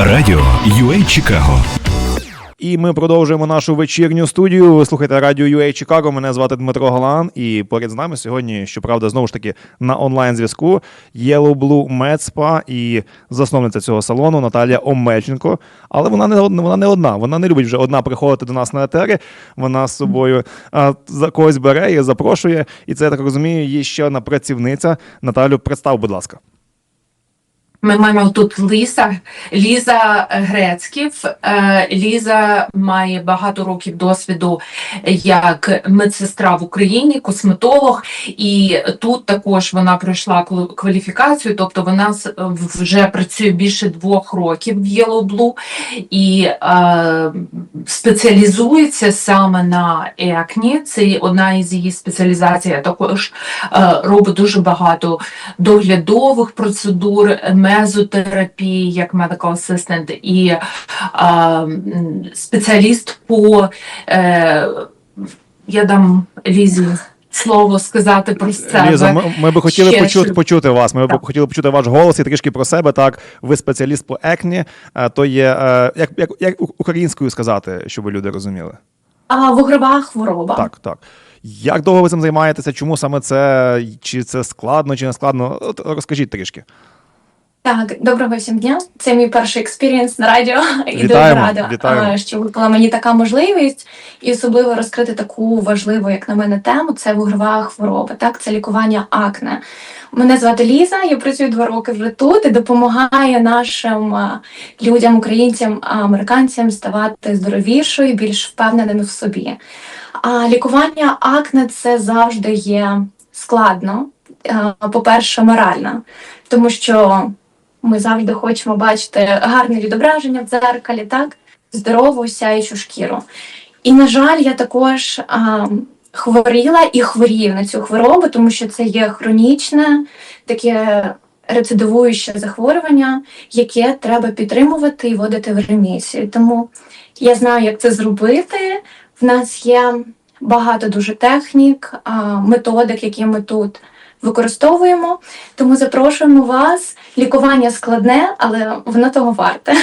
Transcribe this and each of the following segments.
Радіо UA Чикаго. І ми продовжуємо нашу вечірню студію. Ви слухаєте радіо UA Чикаго. Мене звати Дмитро Галан. І поряд з нами сьогодні, щоправда, знову ж таки на онлайн зв'язку Yellow Blue Med і засновниця цього салону Наталія Омельченко. Але вона не вона не одна. Вона не любить вже одна приходити до нас на етери. Вона з собою а, за когось бере і запрошує. І це я так розумію. Є ще одна працівниця. Наталю, представ, будь ласка. Ми маємо тут Ліса, Ліза Грецьків. Е, Ліза має багато років досвіду як медсестра в Україні, косметолог, і тут також вона пройшла кваліфікацію, тобто вона вже працює більше двох років в Blue і е, спеціалізується саме на екні. Це одна із її спеціалізацій. а Також е, робить дуже багато доглядових процедур, мезотерапії як medical assistant і а, спеціаліст по е, я дам Лізі слово сказати про себе. Ліза, ми, ми би хотіли Ще почути, що- почути вас. Ми б Так. хотіли почути ваш голос і трішки про себе. Так, ви спеціаліст по екні. е, То є е, як, як, як у- українською сказати, щоб люди розуміли. А вугрова хвороба. Так, так. Як довго ви цим займаєтеся? Чому саме це? Чи це складно, чи не складно? От розкажіть трішки. Так, доброго всім дня. Це мій перший експірієнс на радіо. І дуже рада, вітаємо. що випала мені така можливість, і особливо розкрити таку важливу, як на мене, тему. Це вугрова хвороба. Так, це лікування акне. Мене звати Ліза. Я працюю два роки вже тут і допомагаю нашим людям, українцям, американцям ставати здоровішою, більш впевненими в собі. А лікування акне це завжди є складно. По-перше, морально, тому що ми завжди хочемо бачити гарне відображення в дзеркалі, так, здорову сяючу шкіру. І, на жаль, я також а, хворіла і хворію на цю хворобу, тому що це є хронічне, таке рецидивуюче захворювання, яке треба підтримувати і вводити в ремісію. Тому я знаю, як це зробити. В нас є багато дуже технік, а, методик, які ми тут використовуємо. Тому запрошуємо вас. Лікування складне, але воно того варте.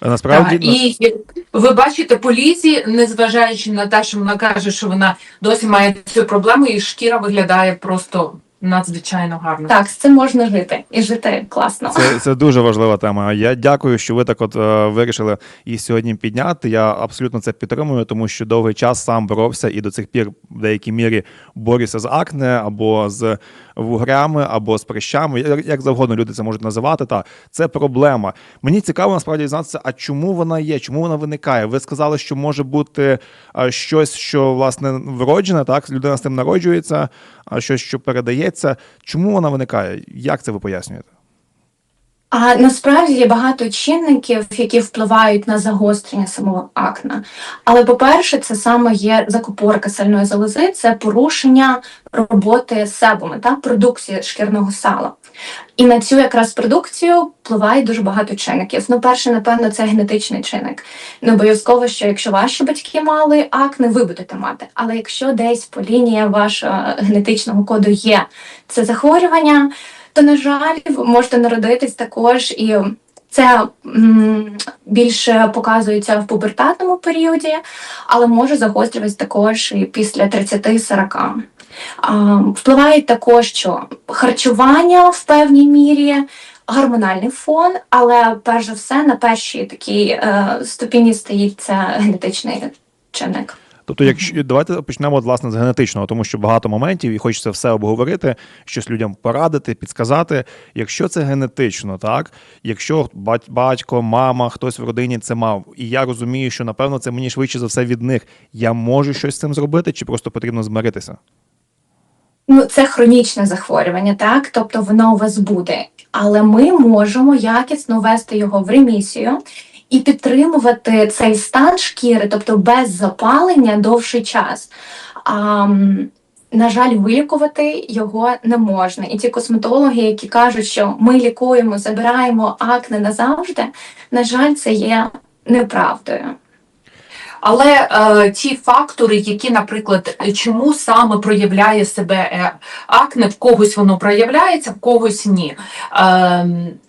Насправді, Так, і ви бачите по лізі, незважаючи на те, що вона каже, що вона досі має цю проблему, і шкіра виглядає просто надзвичайно гарно. Так, з цим можна жити і жити класно. Це, це дуже важлива тема. Я дякую, що ви так от е, вирішили її сьогодні підняти. Я абсолютно це підтримую, тому що довгий час сам боровся і до цих пір в деякій мірі борюся з акне або з вугрями, або з прищами. Як, як завгодно люди це можуть називати. Та це проблема. Мені цікаво насправді дізнатися, а чому вона є, чому вона виникає? Ви сказали, що може бути е, щось, що власне вроджене, так людина з тим народжується, щось, що передається. Чому вона виникає? Як це ви пояснюєте? А насправді є багато чинників, які впливають на загострення самого акне. Але, по-перше, це саме є закупорка сальної залози, це порушення роботи себуми, так, продукції шкірного сала. І на цю якраз продукцію впливає дуже багато чинників. Ну, перше, напевно, це генетичний чинник. Не обов'язково, що якщо ваші батьки мали акне, ви будете мати. Але якщо десь по лінії вашого генетичного коду є це захворювання, то, на жаль, можете народитись також і. Це більше показується в пубертатному періоді, але може загострюватися також і після 30-40. А, Впливає також, що харчування в певній мірі, гормональний фон, але перш за все на першій такій е, ступені стоїть це генетичний чинник. Тобто, якщо давайте почнемо власне з генетичного, тому що багато моментів і хочеться все обговорити, щось людям порадити, підсказати. Якщо це генетично, так якщо батько, мама, хтось в родині це мав, і я розумію, що напевно це мені швидше за все від них. Я можу щось з цим зробити, чи просто потрібно змиритися? Ну, це хронічне захворювання, так? Тобто воно у вас буде. Але ми можемо якісно ввести його в ремісію і підтримувати цей стан шкіри, тобто без запалення довший час. А, на жаль, вилікувати його не можна. І ті косметологи, які кажуть, що ми лікуємо, забираємо акне назавжди, на жаль, це є неправдою. Але е, ті фактори, які, наприклад, чому саме проявляє себе е, акне, в когось воно проявляється, в когось ні. Е,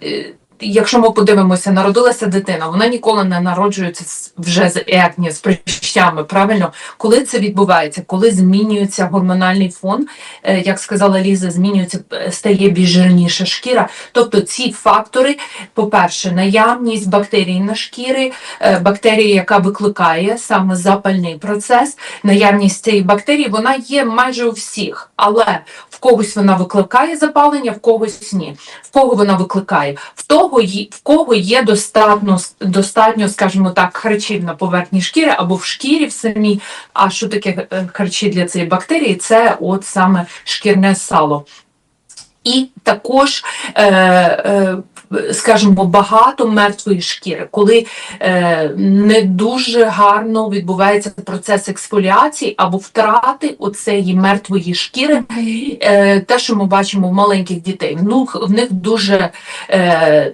е, якщо ми подивимося, народилася дитина, вона ніколи не народжується вже з екні, з прищами. Правильно, коли це відбувається, коли змінюється гормональний фон, е, як сказала Ліза, змінюється, е, стає більш жирніша шкіра. Тобто ці фактори, по-перше, наявність бактерій на шкірі, е, бактерія, яка викликає саме запальний процес, наявність цієї бактерії, вона є майже у всіх, але в когось вона викликає запалення, в когось ні. В кого вона викликає? В того є- в кого є достатньо, достатньо, скажімо так, харчів на поверхні шкіри або в шкірі в самій. А що таке е, харчі для цієї бактерії? Це от саме шкірне сало. І також, е, е, скажімо, багато мертвої шкіри, коли е, не дуже гарно відбувається процес ексфоліації або втрати оцеї мертвої шкіри, те, що ми бачимо в маленьких дітей. Ну, в них дуже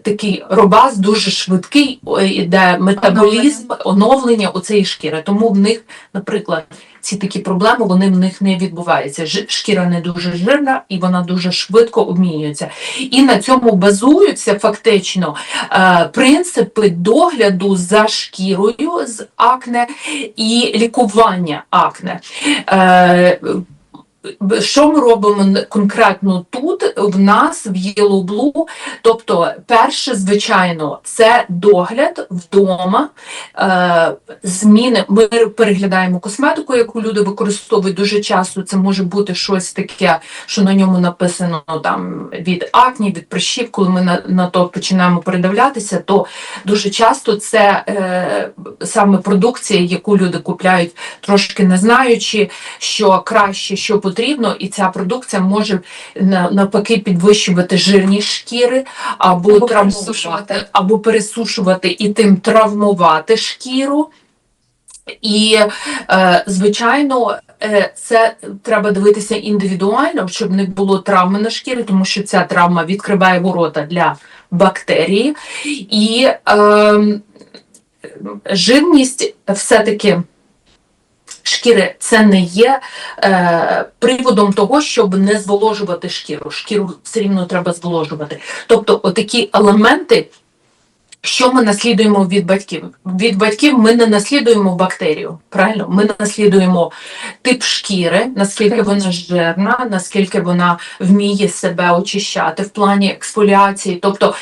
такий робас, дуже швидкий, іде метаболізм, оновлення оцеї шкіри. Тому в них, наприклад, ці такі проблеми вони в них не відбуваються. Шкіра не дуже жирна і вона дуже швидко обмінюється. І на цьому базуються фактично е, принципи догляду за шкірою з акне і лікування акне. Що ми робимо конкретно тут в нас в Blue? Тобто, перше, звичайно, це догляд вдома, е, зміни. Ми переглядаємо косметику, яку люди використовують дуже часто. Це може бути щось таке, що на ньому написано там від акні, від прищів. Коли ми на, на то починаємо передивлятися, то дуже часто це е, саме продукція, яку люди купляють, трошки не знаючи, що краще, що потрібно, і ця продукція може навпаки підвищувати жирність шкіри або, Або травмувати, пересушувати. або пересушувати і тим травмувати шкіру. І, е, звичайно, е, це треба дивитися індивідуально, щоб не було травми на шкірі, тому що ця травма відкриває ворота для бактерії. І е, живність все-таки шкіри це не є е, приводом того, щоб не зволожувати шкіру. Шкіру все рівно треба зволожувати. Тобто, отакі елементи. Що ми наслідуємо від батьків? Від батьків ми не наслідуємо бактерію. Правильно, ми наслідуємо тип шкіри, наскільки вона жирна, наскільки вона вміє себе очищати в плані ексфоліації. Тобто,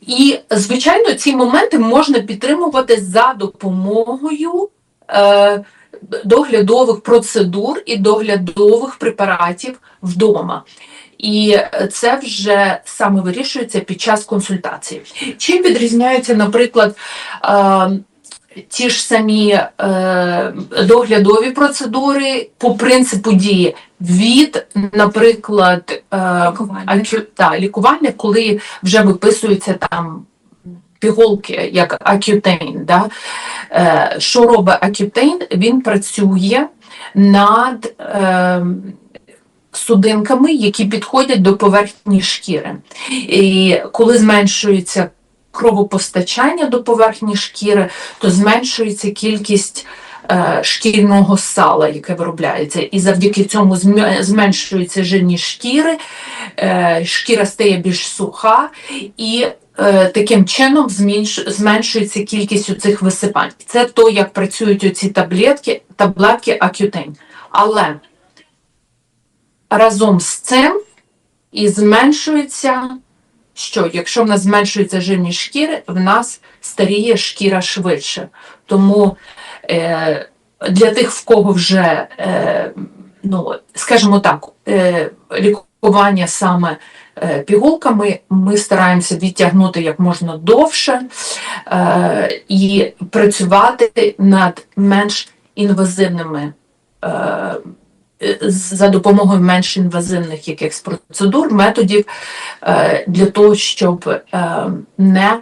і звичайно, ці моменти можна підтримувати за допомогою. Е, доглядових процедур і доглядових препаратів вдома. І це вже саме вирішується під час консультації. Чим відрізняються, наприклад, ті ж самі е, доглядові процедури по принципу дії від, наприклад, е, Лікування. лікування, коли вже виписуються там пігулки, як акютейн. Да? Е, що робить акютейн? Він працює над е, судинками, які підходять до поверхні шкіри. І коли зменшується кровопостачання до поверхні шкіри, то зменшується кількість е, шкірного сала, яке виробляється. І завдяки цьому зм- зменшується жирність шкіри, шкіра стає більш суха і таким чином зменш- зменшується кількість цих висипань. Це то, як працюють оці таблетки, таблетки Акютейн. Але разом з цим і зменшується, що якщо в нас зменшується жирність шкіри, в нас старіє шкіра швидше. Тому е, для тих, в кого вже, е, ну, скажімо так, е, лікування саме е, пігулками, ми стараємося відтягнути як можна довше е, і працювати над менш інвазивними. Е, е, за допомогою менш інвазивних якихось процедур, методів е, для того, щоб е, не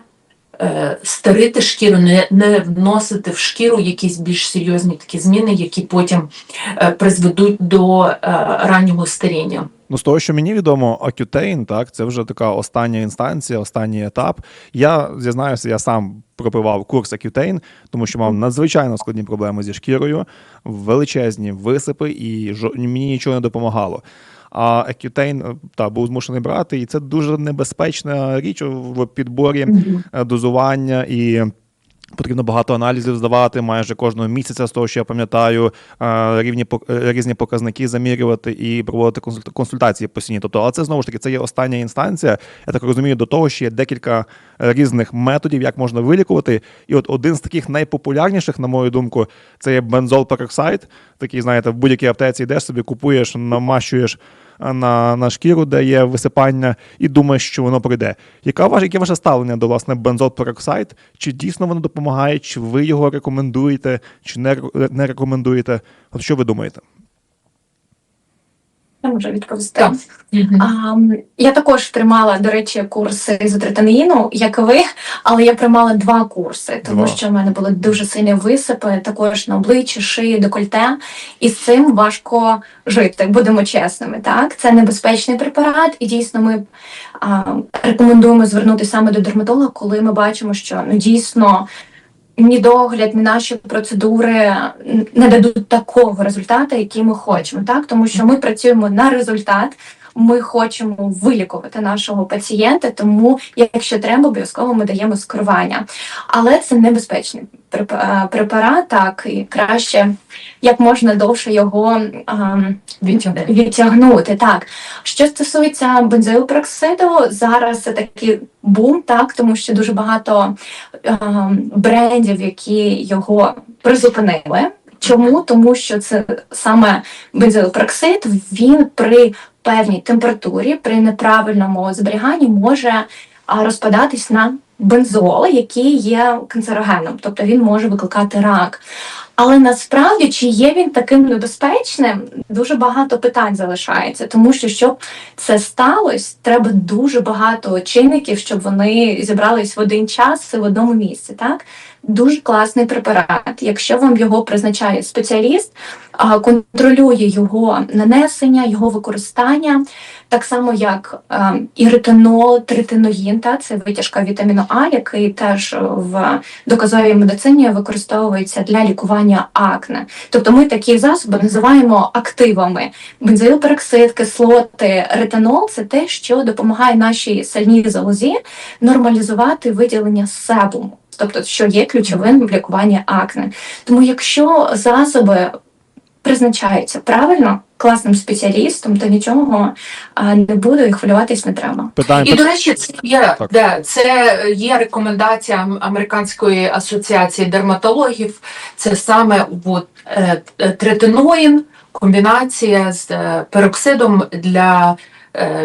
е, старити шкіру, не, вносити в шкіру якісь більш серйозні такі зміни, які потім е, призведуть до е, раннього старіння. Ну, з того, що мені відомо, Акютейн, так, це вже така остання інстанція, останній етап. Я зізнаюся, я сам пропивав курс Акютейн, тому що мав надзвичайно складні проблеми зі шкірою, величезні висипи, і жо- мені нічого не допомагало. А Accutane, е, та, був змушений брати, і це дуже небезпечна річ в підборі е, дозування і. Потрібно багато аналізів здавати майже кожного місяця, з того, що я пам'ятаю, е, рівні е, різні показники замірювати і проводити консульт- консультації постійні. Тобто, але це знову ж таки це є остання інстанція. Я так розумію, до того, що є декілька різних методів, як можна вилікувати. І от один з таких найпопулярніших, на мою думку, це є бензол пероксид. Такий, знаєте, в будь-якій аптеці йдеш собі, купуєш, намащуєш на, на шкіру, є висипання, і думаєш, що воно прийде. Яка ваше, яке ваше ставлення до власне бензотпероксайд? Чи дійсно воно допомагає, чи ви його рекомендуєте, чи не, не рекомендуєте? От що ви думаєте? Я можу відповісти. Так. А, я також приймала, до речі, курси ізотретинаїну, як і ви, але я приймала два курси, тому Два. що в мене були дуже сильні висипи, також на обличчі, шиї, декольте, і з цим важко жити, будемо чесними. Так, це небезпечний препарат, і дійсно ми а, рекомендуємо звернутися саме до дерматолога, коли ми бачимо, що ну дійсно. Ні догляд, ні наші процедури не дадуть такого результату, який ми хочемо, так тому що ми працюємо на результат. Ми хочемо вилікувати нашого пацієнта, тому якщо треба, обов'язково ми даємо скерування. Але це небезпечний е, препарат, так і краще як можна довше його ем, Відтягнути. Так що стосується бензоїлпероксиду, зараз це такий бум, так тому що дуже багато ем, брендів, які його призупинили. Чому? Тому що це саме бензоїлпероксид, він при певній температурі, при неправильному зберіганні може розпадатись на бензол, який є канцерогеном, тобто він може викликати рак. Але насправді чи є він таким небезпечним, дуже багато питань залишається, тому що щоб це сталося, треба дуже багато чинників, щоб вони зібрались в один час і в одному місці. Так дуже класний препарат. Якщо вам його призначає спеціаліст, контролює його нанесення, його використання, так само як е, і ретинол, третиноїн, та це витяжка вітаміну А, який теж в доказовій медицині використовується для лікування акне. Тобто ми такі засоби називаємо активами. Бензоїлпероксид, кислоти, ретинол це те, що допомагає нашій сальній залозі нормалізувати виділення себуму. Тобто, що є ключовим в лікуванні акне. Тому, якщо засоби призначаються правильно класним спеціалістом, то нічого а, не буде і хвилюватись не треба. Питання І до речі, це є, Так. да, це є рекомендація Американської асоціації дерматологів. Це саме от, е, третиноїн, комбінація з е, пероксидом для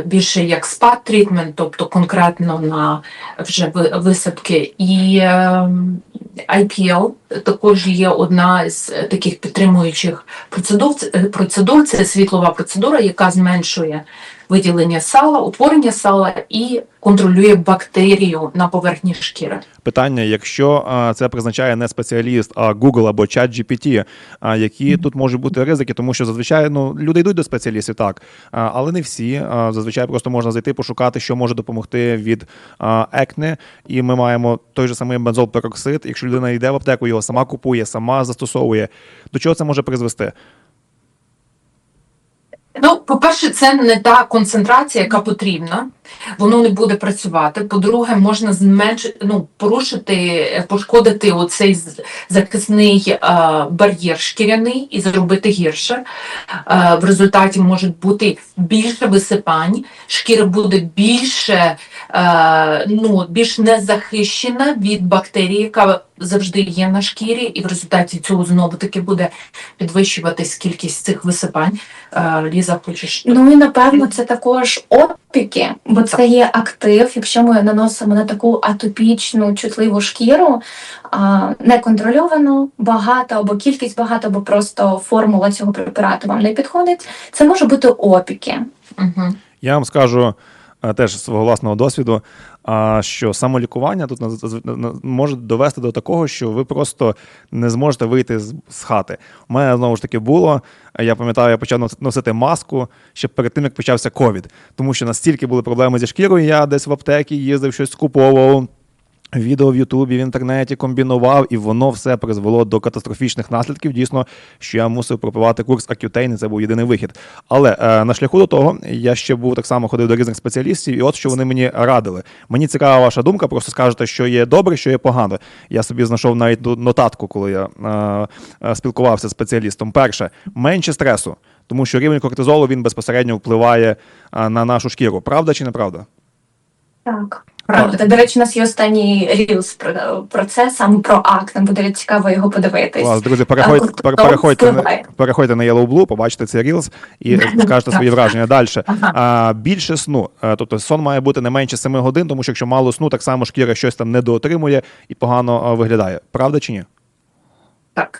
більше як спа трітмент, тобто конкретно на вже ви- висипки. І е, IPL також є одна з таких підтримуючих процедур. Е, процедур. Це світлова процедура, яка зменшує виділення сала, утворення сала і контролює бактерію на поверхні шкіри. питання: якщо це призначає не спеціаліст, а Google або ChatGPT, а які тут можуть бути ризики, тому що зазвичай ну люди йдуть до спеціалістів, так, але не всі. Зазвичай просто можна зайти, пошукати, що може допомогти від екне. І ми маємо той же самий бензол-пероксид. Якщо людина йде в аптеку, його сама купує, сама застосовує. До чого це може призвести? Ну, по-перше, це не та концентрація, яка потрібна. Воно не буде працювати. По-друге, можна зменшити, ну, порушити, пошкодити оцей захисний е, бар'єр шкіряний і зробити гірше. Е, в результаті може бути більше висипань, шкіра буде більше, е, ну, більш незахищена від бактерії, яка завжди є на шкірі, і в результаті цього знову таки буде підвищуватись кількість цих висипань. Е, Ліза, хочеш? Ну і напевно це також опіки, бо це є актив. Якщо ми наносимо на таку атопічну чутливу шкіру, а, неконтрольовано багато або кількість багато, або просто формула цього препарату вам не підходить. Це може бути опіки. Угу. Я вам скажу теж свого власного досвіду, а, що самолікування тут може довести до такого, що ви просто не зможете вийти з, з хати. У мене знову ж таки було. е, Я пам'ятаю, я почав носити маску ще перед тим, як почався ковід, тому що настільки були проблеми зі шкірою. Я десь в аптекі їздив, щось скуповував. Відео в Ютубі, в інтернеті комбінував, і воно все призвело до катастрофічних наслідків. Дійсно, що я мусив пропивати курс Accutane, і це був єдиний вихід. Але е, на шляху до того я ще був так само ходив до різних спеціалістів, і от що вони мені радили. Мені цікава ваша думка, просто скажете, що є добре, що є погано. Я собі знайшов навіть нотатку, коли я е, е, спілкувався з спеціалістом. Перше, менше стресу, тому що рівень кортизолу він безпосередньо впливає е, на нашу шкіру. Правда чи неправда? Так. Правда. До речі, у нас є останній рілс про, про це, саме про акне. Буде цікаво його подивитись. Клас, друзі, переходь, Так, пер- переходьте, на, переходьте на Yellow Blue, побачите цей Reels і скажете свої враження. Далі. Ага. А, більше сну. Тобто сон має бути не менше 7 годин, тому що якщо мало сну, так само шкіра щось там недоотримує і погано виглядає. Правда чи ні? Так.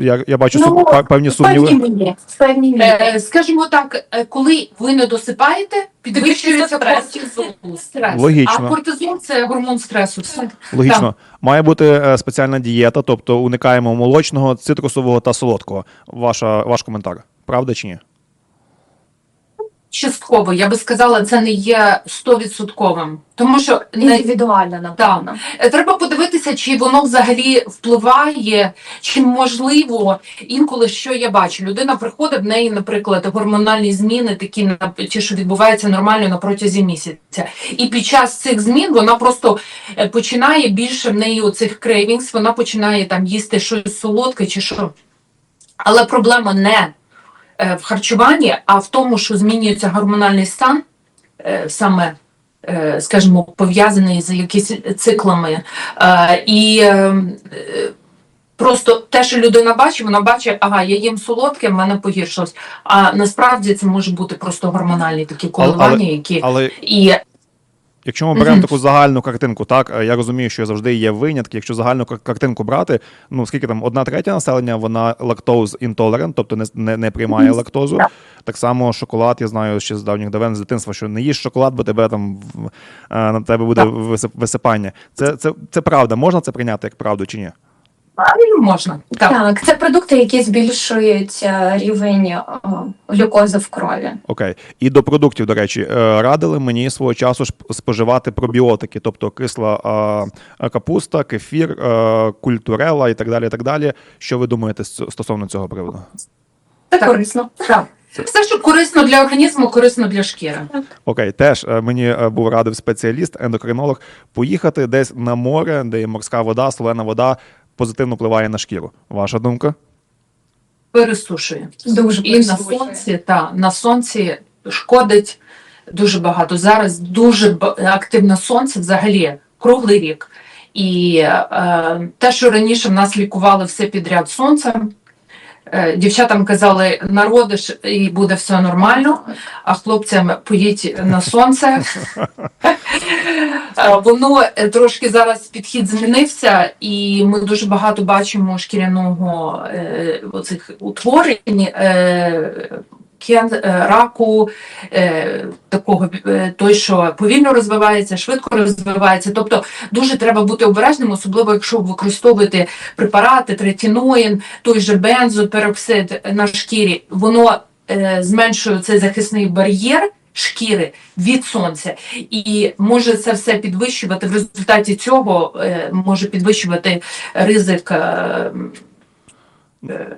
Я, я бачу Ну, сум- певні сумніви. Певні. В певній. Е, скажімо так, е, коли ви не досипаєте, підвищується кортизол. Стрес. Логічно. А кортизол це гормон стресу. Все. Логічно. Має бути е, спеціальна дієта, тобто уникаємо молочного, цитрусового та солодкого. Ваша, ваш коментар. Правда чи ні? Частково, я би сказала, це не є стовідсотковим. Тому що не, Індивідуально, напевно. Е, Треба подивитися, чи воно взагалі впливає, чи можливо інколи що я бачу. Людина приходить в неї, наприклад, гормональні зміни, такі ті, що відбуваються нормально на протязі місяця. І під час цих змін вона просто е, починає більше в неї оцих крейвінгс, вона починає там їсти щось солодке чи що. Але проблема не в харчуванні, а в тому, що змінюється гормональний стан е, саме е, скажімо, пов'язаний з якимись циклами. Е, І е, е, просто те, що людина бачить, вона бачить, ага, я їм солодке, в мене погіршилось. А насправді це може бути просто гормональні такі коливання, які Але і Якщо ми беремо таку загальну картинку, так е, я розумію, що завжди є винятки. Якщо загальну картинку брати, ну скільки там одна третя населення, вона лактоз інтолерент, тобто не, не, не приймає лактозу. Так. Само шоколад, я знаю ще з давніх давен з дитинства, що не їж шоколад, бо тебе там е, на тебе буде висип- висипання. Це, це, це правда. Можна це прийняти як правду чи ні? Правильно можна. Так. Так, це продукти, які збільшують е, рівень е, глюкози в крові. Окей. І до продуктів, до речі, е, радили мені свого часу ж споживати пробіотики, тобто кисла капуста, кефір, культурела і так далі. і так далі. Що ви думаєте стосовно цього приводу? Це Так. корисно. Так. Все, що корисно для організму, корисно для шкіри. Окей, теж мені був радив спеціаліст, ендокринолог, поїхати десь на море, де є морська вода, солена вода позитивно впливає на шкіру. Ваша думка? Пересушує. Дуже І на сонці, та, на сонці шкодить дуже багато. Зараз дуже активне сонце взагалі круглий рік. І е, те, що раніше в нас лікували все підряд сонцем, дівчатам казали, народиш і буде все нормально, а хлопцям поїдь на сонце. Е, Воно е, трошки зараз підхід змінився, і ми дуже багато бачимо шкіряного е, оцих утворень. Е, раку, е, такого е, той, що повільно розвивається, швидко розвивається. Тобто дуже треба бути обережним, особливо якщо використовуєте препарати, третіноїн, той же бензопероксид на шкірі, воно зменшує цей захисний бар'єр шкіри від сонця, і може це все підвищувати. В результаті цього може підвищувати ризик. Е,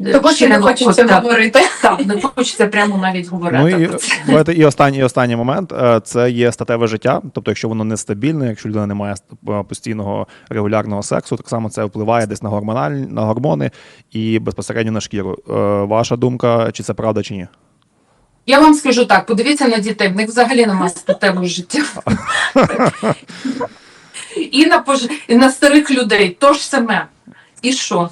е, Того, що не хочеться так, говорити. так, не хочеться прямо навіть говорити. Ну і про це. і останній, і останній момент е, це є статеве життя. Тобто, якщо воно нестабільне, якщо людина не має е, постійного регулярного сексу, так само це впливає десь на гормональ, на гормони і безпосередньо на шкіру. Ваша думка, чи це правда, чи ні? Я вам скажу так: подивіться на дітей, в них взагалі немає статевого життя. І на пож... і на старих людей то ж саме. І що?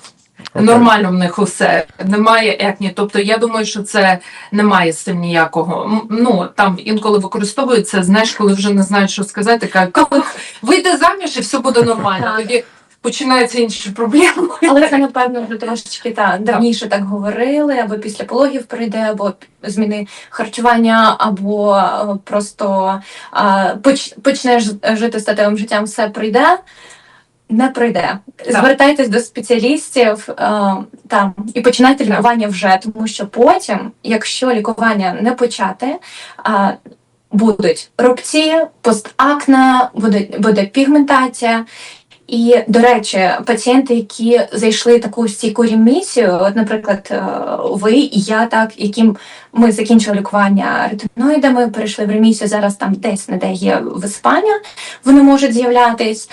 Окей. Нормально в них усе, немає етні. Тобто я думаю, що це немає з цим ніякого. Ну там інколи використовується, знаєш, коли вже не знають, що сказати, кажуть, коли вийде заміж і все буде нормально. Тоді починаються інші проблеми. Але це, напевно, вже трошечки та, давніше так говорили, або після пологів прийде, або зміни харчування, або е, просто а, поч, почнеш жити статевим життям, все прийде. Не прийде. Звертайтесь до спеціалістів е, там і починайте лікування вже, тому що потім, якщо лікування не почати, а, будуть рубці, постакне, буде, буде пігментація. І, до речі, пацієнти, які зайшли таку стійку ремісію, от, наприклад, е, ви і я, так, яким ми закінчили лікування ретиноїдами, перейшли в ремісію, зараз там десь не де є виспання, вони можуть з'являтись.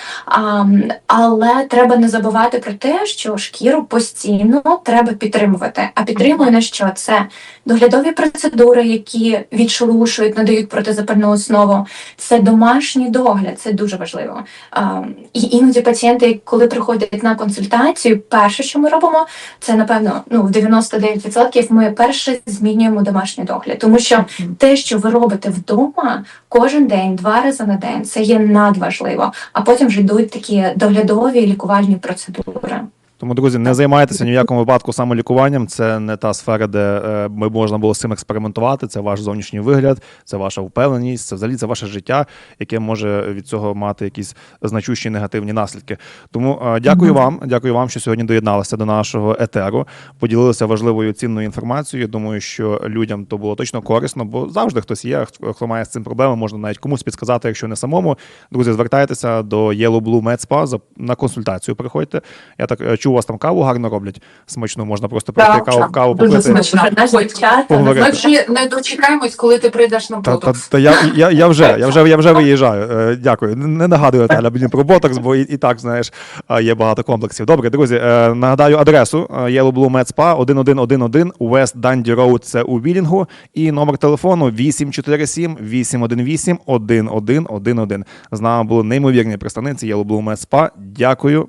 Але треба не забувати про те, що шкіру постійно треба підтримувати. А підтримує на що? Це доглядові процедури, які відшелушують, надають протизапальну основу. Це домашній догляд, це дуже важливо. І іноді пацієнти, коли приходять на консультацію, перше, що ми робимо, це напевно ну в 99% ми перше змінюємо домашній догляд, тому що те, що ви робите вдома кожен день, два рази на день, це є надважливо. А потім вже йдуть такі доглядові лікувальні процедури. Тому, друзі, не займайтеся ні в якому випадку самолікуванням. Це не та сфера, де е, ми можна було з цим експериментувати. Це ваш зовнішній вигляд, це ваша впевненість, це взагалі це ваше життя, яке може від цього мати якісь значущі негативні наслідки. Тому е, дякую вам, дякую вам, що сьогодні доєдналися до нашого етеру, поділилися важливою цінною інформацією. Думаю, що людям то було точно корисно, бо завжди хтось є, хто має з цим проблеми, можна навіть комусь підказати, якщо не самому. Друзі, звертайтеся до Yellow Blue Med Spa, на консультацію приходьте. Я так е, чув, у вас там каву гарно роблять. Смачну можна просто прийти Так, каву, так, каву дуже попити. дівчата, поговорити. Ми вже не дочекаємось, коли ти прийдеш на Та, та, ботокс. та я, я, я вже, я вже, я вже виїжджаю. Е, Дякую. Не нагадую Наталя блін, про ботокс, бо і, і так знаєш, е, є багато комплексів. Добре, друзі, е, нагадаю адресу е, Yellow Blue Med Spa 1111 West Dundee Road, це у Вілінгу, і номер телефону 847 818 1111. З нами були неймовірні представниці Yellow Blue Med Spa. Дякую,